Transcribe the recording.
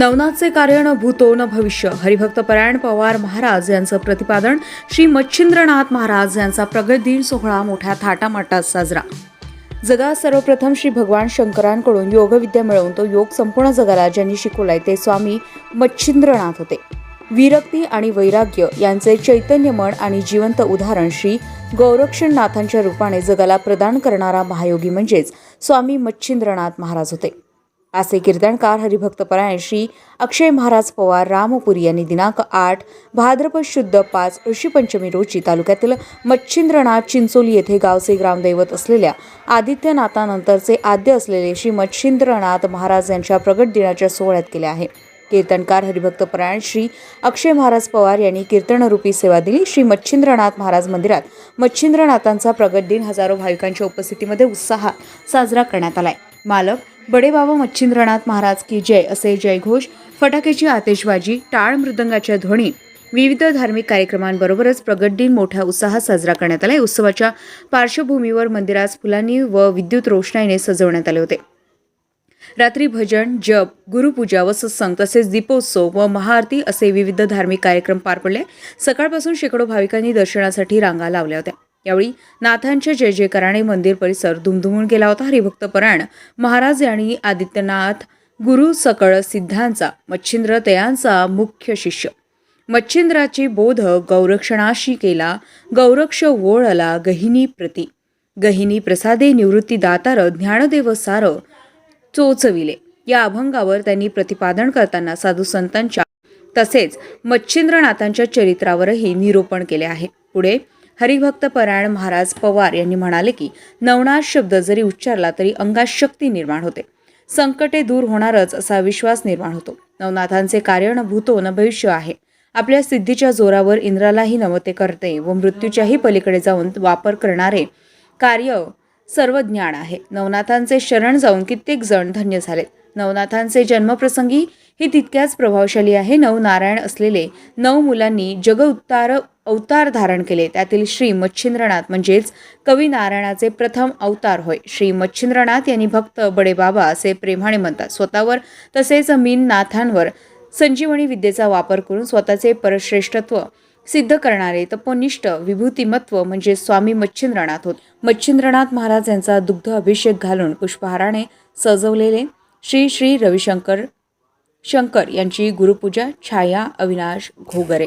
नवनाथचे कार्य न भूतो न भविष्य. हरिभक्त परायण पवार महाराज यांचं प्रतिपादन. श्री मच्छिंद्रनाथ महाराज यांचा प्रगट दिन सोहळा मोठ्या थाटामाटात साजरा. जगात सर्वप्रथम श्री भगवान शंकरांकडून योगविद्या मिळवून तो योग संपूर्ण जगाला ज्यांनी शिकवलाय. ते स्वामी मच्छिंद्रनाथ होते. विरक्ती आणि वैराग्य यांचे चैतन्यमन आणि जिवंत उदाहरण श्री गौरक्षणनाथांच्या रूपाने जगाला प्रदान करणारा महायोगी म्हणजेच स्वामी मच्छिंद्रनाथ महाराज होते. असे कीर्तनकार हरिभक्तपरायण श्री अक्षय महाराज पवार रामपुरी यांनी दिनांक आठ भाद्रपद शुद्ध पाच ऋषीपंचमी रोजी तालुक्यातील मच्छिंद्रनाथ चिंचोली येथे गावचे ग्रामदैवत असलेल्या आदित्यनाथानंतरचे आद्य असलेले श्री मच्छिंद्रनाथ महाराज यांच्या प्रगट दिनाच्या सोहळ्यात केले आहे. कीर्तनकार हरिभक्तपरायण श्री अक्षय महाराज पवार यांनी कीर्तनरूपी सेवा दिली. श्री मच्छिंद्रनाथ महाराज मंदिरात मच्छिंद्रनाथांचा प्रगट दिन हजारो भाविकांच्या उपस्थितीमध्ये उत्साहात साजरा करण्यात आलाय. मालक बडेबाबा मच्छिंद्रनाथ महाराज की जय असे जयघोष फटाक्याची आतिषबाजी टाळ मृदंगाच्या ध्वनी विविध धार्मिक कार्यक्रमांबरोबरच प्रगट दिन मोठ्या उत्साहात साजरा करण्यात आला उत्सवाच्या पार्श्वभूमीवर मंदिरास फुलांनी व विद्युत रोषणाईने सजवण्यात आले होते. रात्री भजन जप गुरुपूजा व सत्संग तसेच दीपोत्सव व महाआरती असे विविध धार्मिक कार्यक्रम पार पडले. सकाळपासून शेकडो भाविकांनी दर्शनासाठी रांगा लावल्या होत्या. यावेळी नाथांच्या जय जयकाराने मंदिर परिसर धुमधुमून गेला होता. हरिभक्त परायण महाराज यांनी आदित्यनाथ गुरु सकळ सिद्धांचा मच्छिंद्र तयांचा मुख्य शिष्य. मच्छिंद्राची बोध गौरक्षणाशी केला गौरक्ष ओळला गहिनी प्रती. गहिनी प्रसादे निवृत्ती दातार ज्ञानदेव सार चोचविले. या अभंगावर त्यांनी प्रतिपादन करताना साधू संतांच्या तसेच मच्छिंद्रनाथांच्या चरित्रावरही निरूपण केले आहे. पुढे हरिभक्त परायण महाराज पवार यांनी म्हणाले की नवनाथ शब्द जरी उच्चारला तरी अंगात शक्ती निर्माण होते. संकटे दूर होणारच असा विश्वास निर्माण होतो. नवनाथांचे कार्य न भूतो न भविष्य आहे. आपल्या सिद्धीच्या जोरावर इंद्रालाही नवते करते व मृत्यूच्याही पलीकडे जाऊन वापर करणारे कार्य सर्व ज्ञान आहे. नवनाथांचे शरण जाऊन कित्येक जण धन्य झालेत नवनाथांचे जन्मप्रसंगी ही तितक्याच प्रभावशाली आहे. नऊ नारायण असलेले नऊ मुलांनी जग उत्तार अवतार धारण केले. त्यातील श्री मच्छिंद्रनाथ म्हणजेच कवी नारायणाचे प्रथम अवतार होय. श्री मच्छिंद्रनाथ यांनी भक्त बडे बाबा असे प्रेमाने म्हणतात. स्वतःवर तसेच मीन नाथांवर संजीवनी विद्येचा वापर करून स्वतःचे परश्रेष्ठत्व सिद्ध करणारे तपोनिष्ठ विभूतिमत्व म्हणजे स्वामी मच्छिंद्रनाथ होत. मच्छिंद्रनाथ महाराज यांचा दुग्ध अभिषेक घालून पुष्पहाराने सजवलेले श्री श्री रविशंकर शंकर यांची गुरुपूजा छाया अविनाश घोगरे.